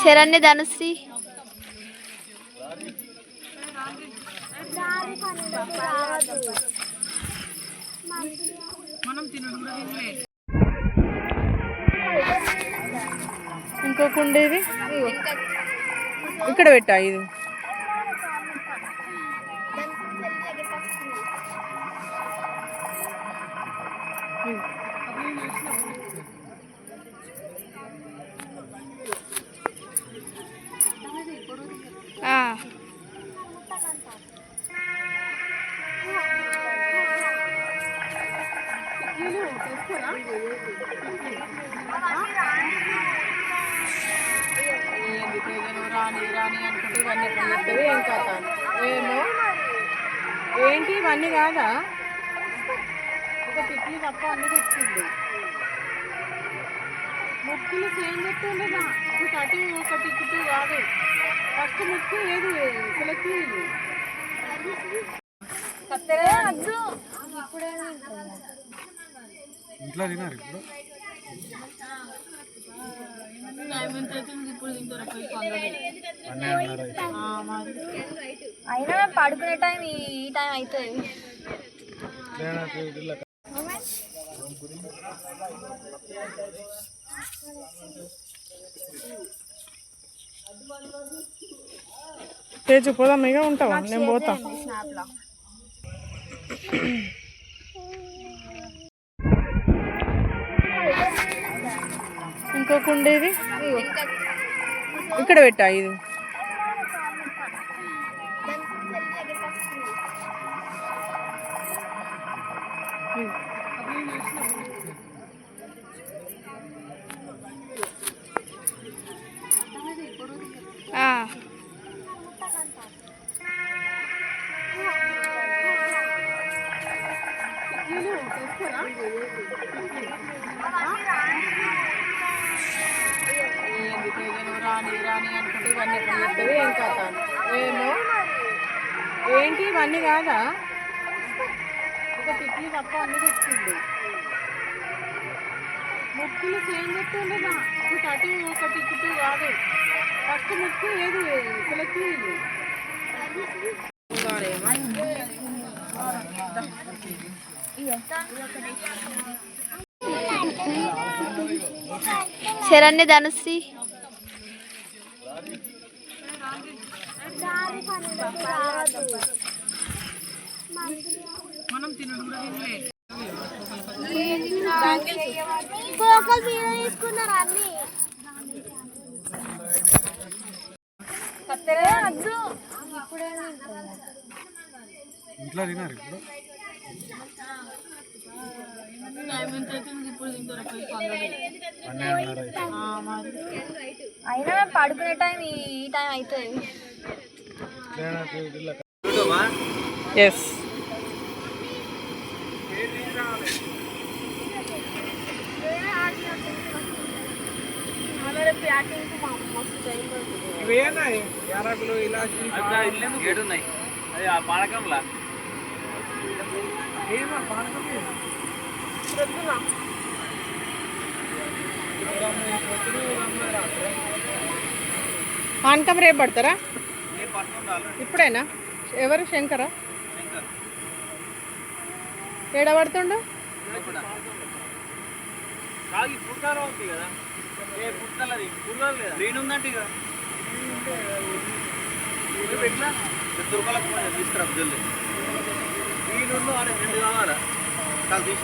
శరణ్య ధనుశ్రీ. ఇంకో పనులు ఇది ఇంకొక ఉండేది ఇక్కడ పెట్టా ఇది రాని రాని అనుకుంటే ఇవన్నీ ఎక్కడ ఏం కథ ఏమో ఏంటి? ఇవన్నీ కాదా? ఒక తిట్లు తప్ప అన్ని తెచ్చింది ముక్కులు సేమ్ నా. ఒకటి అటు ఒకటి ఇటు కాదు. ఫస్ట్ ముక్కు ఏది? సెలెక్ట్ ఇంట్లో తినారు ఇప్పుడు. అయినా పడుకునే టైం ఈ టైం అవుతుంది. తేజు పోదాం ఇక ఉంటావా? నేను పోతా. ఇంకొక ఉండేది ఇక్కడ పెట్టా ఇది. ఏంది తేజను రాని రాని అనుకుంటే ఇవన్నీ ఎక్కడ ఏం కథ ఏమో ఏంటి ఇవన్నీ కాదా? ఒక తిట్లు తప్ప అన్ని తెచ్చింది ముక్కులు సేమ్ చెప్తుండే నా. ఒకటి అటు ఒకటి ఇటు కాదు. ఫస్ట్ ముక్కు ఏది? సెలెక్ట్ శరణ్య ధనుశ్రీ మనం తినడు కూడా తినలే గోకల్ తీసుకున్నారు అన్ని ఇంట్లో తినారు ఇప్పుడు? అయినా పడుకునే టైం ఈ టైం అవుతుంది ఎస్ ఇట్లా ఎస్ ఏడున్నాయి. అది ఆ పానకంలా పానకం రేపు పడతారా? ఇప్పుడేనా? ఎవరు? శంకరా? ఏడ పడుతుండు? కాగి పుట్టాలో ఉంది కదా. ఏ పుట్టాలది పుట్టాలి లేదా? గ్రీన్ ఉందంటే ఇక. ఎట్లా దుర్గలకు తీసుకురా జల్లి ఉండు ఆడ రెండు కావాలా? కాదు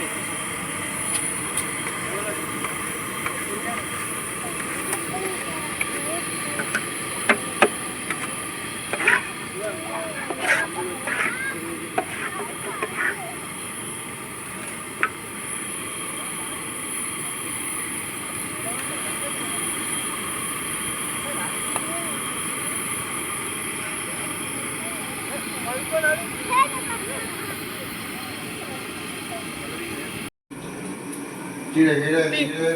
ધીરે ધીરે ધીરે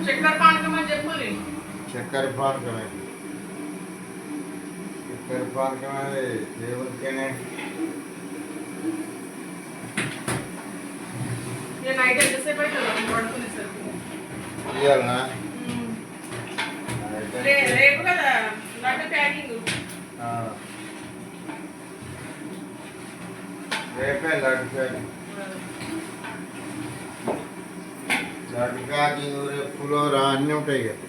ચક્કર પાન કમાં જપુરી ચક્કર પાન કમાં ચક્કર પાન કમાં દેવલ કેને ये नाइट जैसे बैठो बोर्ड को निसर ये ना रे रे को ना लाटे पैकिंग రేపు పులిహోర అన్నీ ఉంటాయి కదా